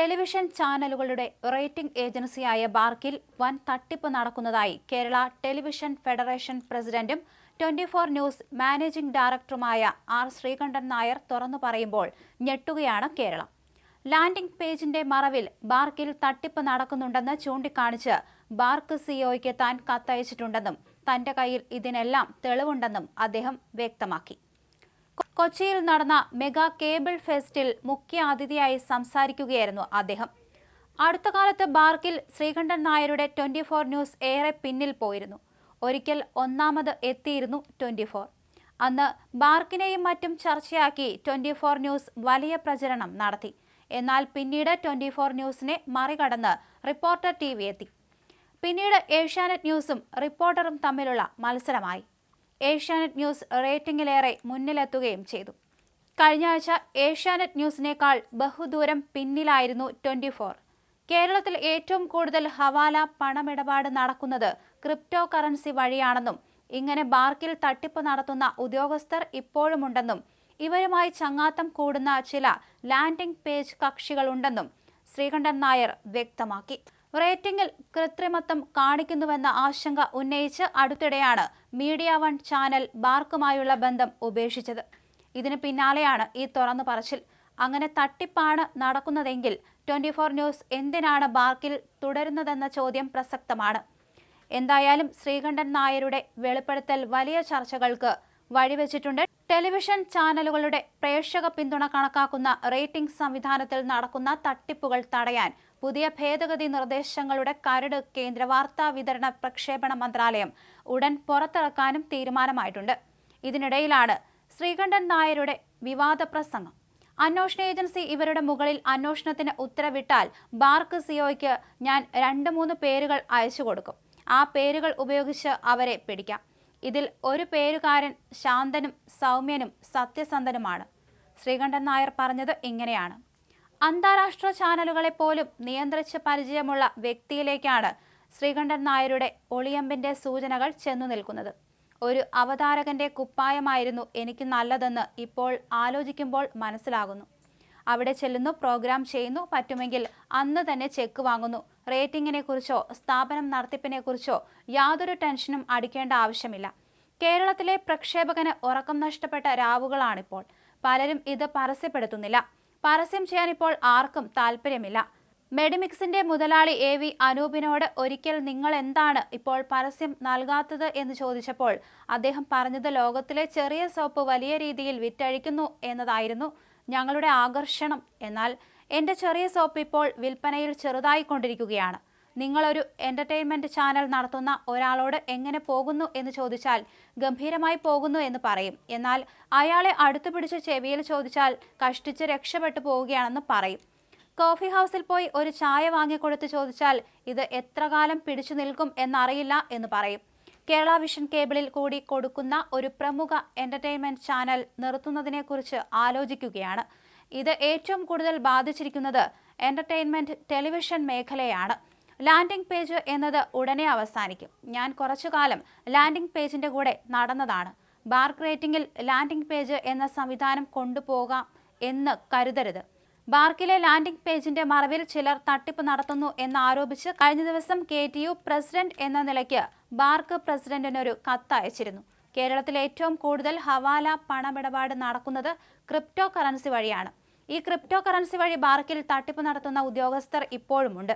Television ചാനലുകളുടെ rating ഏജൻസിയായ ബാർക്കിൽ വൻ തട്ടിപ്പ് നടക്കുന്നതായി കേരള ടെലിവിഷൻ ഫെഡറേഷൻ പ്രസിഡന്റും ട്വന്റി ഫോർ ന്യൂസ് മാനേജിംഗ് ഡയറക്ടറുമായ ആർ ശ്രീകണ്ഠൻ നായർ തുറന്നു പറയുമ്പോൾ ഞെട്ടുകയാണ് കേരളം. ലാൻഡിംഗ് പേജിന്റെ മറവിൽ ബാർക്കിൽ തട്ടിപ്പ് നടക്കുന്നുണ്ടെന്ന് ചൂണ്ടിക്കാണിച്ച് ബാർക്ക് സിഒയ്ക്ക് താൻ കത്തയച്ചിട്ടുണ്ടെന്നും തന്റെ കയ്യിൽ ഇതിനെല്ലാം തെളിവുണ്ടെന്നും അദ്ദേഹം വ്യക്തമാക്കി. കൊച്ചിയിൽ നടന്ന മെഗാ കേബിൾ ഫെസ്റ്റിൽ മുഖ്യ അതിഥിയായി സംസാരിക്കുകയായിരുന്നു അദ്ദേഹം. അടുത്ത കാലത്ത് ബാർക്കിൽ ശ്രീകണ്ഠൻ നായരുടെ ട്വന്റി ഫോർ ന്യൂസ് ഏറെ പിന്നിൽ പോയിരുന്നു. ഒരിക്കൽ ഒന്നാമത് എത്തിയിരുന്നു ട്വന്റി ഫോർ. അന്ന് ബാർക്കിനെയും മറ്റും ചർച്ചയാക്കി ട്വന്റി ഫോർ ന്യൂസ് വലിയ പ്രചരണം നടത്തി. എന്നാൽ പിന്നീട് ട്വന്റി ഫോർ ന്യൂസിനെ മറികടന്ന് റിപ്പോർട്ടർ ടി വി എത്തി. പിന്നീട് ഏഷ്യാനെറ്റ് ന്യൂസും റിപ്പോർട്ടറും തമ്മിലുള്ള മത്സരമായി. ഏഷ്യാനെറ്റ് ന്യൂസ് റേറ്റിംഗിലേറെ മുന്നിലെത്തുകയും ചെയ്തു. കഴിഞ്ഞ ആഴ്ച ഏഷ്യാനെറ്റ് ന്യൂസിനേക്കാൾ ബഹുദൂരം പിന്നിലായിരുന്നു ട്വന്റി ഫോർ. കേരളത്തിൽ ഏറ്റവും കൂടുതൽ ഹവാല പണമിടപാട് നടക്കുന്നത് ക്രിപ്റ്റോ കറൻസി വഴിയാണെന്നും ഇങ്ങനെ ബാർക്കിൽ തട്ടിപ്പ് നടത്തുന്ന ഉദ്യോഗസ്ഥർ ഇപ്പോഴുമുണ്ടെന്നും ഇവരുമായി ചങ്ങാത്തം കൂടുന്ന ചില ലാൻഡിംഗ് പേജ് കക്ഷികളുണ്ടെന്നും ശ്രീകണ്ഠൻ നായർ വ്യക്തമാക്കി. റേറ്റിംഗിൽ കൃത്രിമത്വം കാണിക്കുന്നുവെന്ന ആശങ്ക ഉന്നയിച്ച് അടുത്തിടെയാണ് മീഡിയ വൺ ചാനൽ ബാർക്കുമായുള്ള ബന്ധം ഉപേക്ഷിച്ചത്. ഇതിന് പിന്നാലെയാണ് ഈ തുറന്നു പറച്ചിൽ. അങ്ങനെ തട്ടിപ്പാണ് നടക്കുന്നതെങ്കിൽ ട്വന്റി ഫോർ ന്യൂസ് എന്തിനാണ് ബാർക്കിൽ തുടരുന്നതെന്ന ചോദ്യം പ്രസക്തമാണ്. എന്തായാലും ശ്രീകണ്ഠൻ നായരുടെ വെളിപ്പെടുത്തൽ വലിയ ചർച്ചകൾക്ക് വഴിവെച്ചിട്ടുണ്ട്. ടെലിവിഷൻ ചാനലുകളുടെ പ്രേക്ഷക പിന്തുണ കണക്കാക്കുന്ന റേറ്റിംഗ് സംവിധാനത്തിൽ നടക്കുന്ന തട്ടിപ്പുകൾ തടയാൻ പുതിയ ഭേദഗതി നിർദ്ദേശങ്ങളുടെ കരട് കേന്ദ്ര വാർത്താ വിതരണ പ്രക്ഷേപണ മന്ത്രാലയം ഉടൻ പുറത്തിറക്കാനും തീരുമാനമായിട്ടുണ്ട്. ഇതിനിടയിലാണ് ശ്രീകണ്ഠൻ നായരുടെ വിവാദ പ്രസംഗം. അന്വേഷണ ഏജൻസി ഇവരുടെ മുകളിൽ അന്വേഷണത്തിന് ഉത്തരവിട്ടാൽ ബാർക്ക് സിഒയ്ക്ക് ഞാൻ രണ്ട് മൂന്ന് പേരുകൾ അയച്ചു കൊടുക്കും. ആ പേരുകൾ ഉപയോഗിച്ച് അവരെ പിടിക്കാം. ഇതിൽ ഒരു പേരുകാരൻ ശാന്തനും സൗമ്യനും സത്യസന്ധനുമാണ്. ശ്രീകണ്ഠൻ നായർ പറഞ്ഞത് ഇങ്ങനെയാണ്. അന്താരാഷ്ട്ര ചാനലുകളെ പോലും നിയന്ത്രിച്ച് പരിചയമുള്ള വ്യക്തിയിലേക്കാണ് ശ്രീകണ്ഠൻ നായരുടെ ഒളിയമ്പിന്റെ സൂചനകൾ ചെന്നു നിൽക്കുന്നത്. ഒരു അവതാരകന്റെ കുപ്പായമായിരുന്നു എനിക്ക് നല്ലതെന്ന് ഇപ്പോൾ ആലോചിക്കുമ്പോൾ മനസ്സിലാകുന്നു. അവിടെ ചെല്ലുന്നു പ്രോഗ്രാം ചെയ്യുന്നു പറ്റുമെങ്കിൽ അന്ന് തന്നെ ചെക്ക് വാങ്ങുന്നു. റേറ്റിംഗിനെ കുറിച്ചോ സ്ഥാപനം നടത്തിപ്പിനെ കുറിച്ചോ യാതൊരു ടെൻഷനും അടിക്കേണ്ട ആവശ്യമില്ല. കേരളത്തിലെ പ്രക്ഷേപകന് ഉറക്കം നഷ്ടപ്പെട്ട രാവുകളാണിപ്പോൾ. പലരും ഇത് പരസ്യപ്പെടുത്തുന്നില്ല. പരസ്യം ചെയ്യാൻ ഇപ്പോൾ ആർക്കും താല്പര്യമില്ല. മെഡിമിക്സിന്റെ മുതലാളി എ വി അനൂപിനോട് ഒരിക്കൽ നിങ്ങൾ എന്താണ് ഇപ്പോൾ പരസ്യം നൽകാത്തത്? എന്ന് ചോദിച്ചപ്പോൾ അദ്ദേഹം പറഞ്ഞത് ലോകത്തിലെ ചെറിയ സോപ്പ് വലിയ രീതിയിൽ വിറ്റഴിക്കുന്നു എന്നതായിരുന്നു ഞങ്ങളുടെ ആകർഷണം. എന്നാൽ എന്റെ ചെറിയ സോപ്പ് ഇപ്പോൾ വിൽപ്പനയിൽ ചെറുതായിക്കൊണ്ടിരിക്കുകയാണ്. നിങ്ങളൊരു എന്റർടൈൻമെന്റ് ചാനൽ നടത്തുന്ന ഒരാളോട് എങ്ങനെ പോകുന്നു എന്ന് ചോദിച്ചാൽ ഗംഭീരമായി പോകുന്നു എന്ന് പറയും. എന്നാൽ അയാളെ അടുത്തു പിടിച്ച് ചെവിയിൽ ചോദിച്ചാൽ കഷ്ടിച്ച് രക്ഷപ്പെട്ടു പോവുകയാണെന്ന് പറയും. കോഫി ഹൗസിൽ പോയി ഒരു ചായ വാങ്ങിക്കൊടുത്ത് ചോദിച്ചാൽ ഇത് എത്ര കാലം പിടിച്ചു നിൽക്കും എന്നറിയില്ല എന്ന് പറയും. കേരള വിഷൻ കേബിളിൽ കൂടി കൊടുക്കുന്ന ഒരു പ്രമുഖ എന്റർടൈൻമെന്റ് ചാനൽ നിർത്തുന്നതിനെക്കുറിച്ച് ആലോചിക്കുകയാണ്. ഇത് ഏറ്റവും കൂടുതൽ ബാധിച്ചിരിക്കുന്നത് എന്റർടൈൻമെന്റ് ടെലിവിഷൻ മേഖലയാണ്. ലാൻഡിംഗ് പേജ് എന്നത് ഉടനെ അവസാനിക്കും. ഞാൻ കുറച്ചു കാലം ലാൻഡിംഗ് പേജിന്റെ കൂടെ നടന്നതാണ്. ബാർക്ക് റേറ്റിംഗിൽ ലാൻഡിംഗ് പേജ് എന്ന സംവിധാനം കൊണ്ടുപോകാം എന്ന് കരുതരുത്. ബാർക്കിലെ ലാൻഡിംഗ് പേജിന്റെ മറവിൽ ചിലർ തട്ടിപ്പ് നടത്തുന്നു എന്നാരോപിച്ച് കഴിഞ്ഞ ദിവസം കെ ടി യു പ്രസിഡന്റ് എന്ന നിലയ്ക്ക് ബാർക്ക് പ്രസിഡന്റിനൊരു കത്ത് അയച്ചിരുന്നു കേരളത്തിൽ ഏറ്റവും കൂടുതൽ ഹവാല പണമിടപാട് നടക്കുന്നത് ക്രിപ്റ്റോ കറൻസി വഴിയാണ്. ഈ ക്രിപ്റ്റോ കറൻസി വഴി ബാർക്കിൽ തട്ടിപ്പ് നടത്തുന്ന ഉദ്യോഗസ്ഥർ ഇപ്പോഴുമുണ്ട്.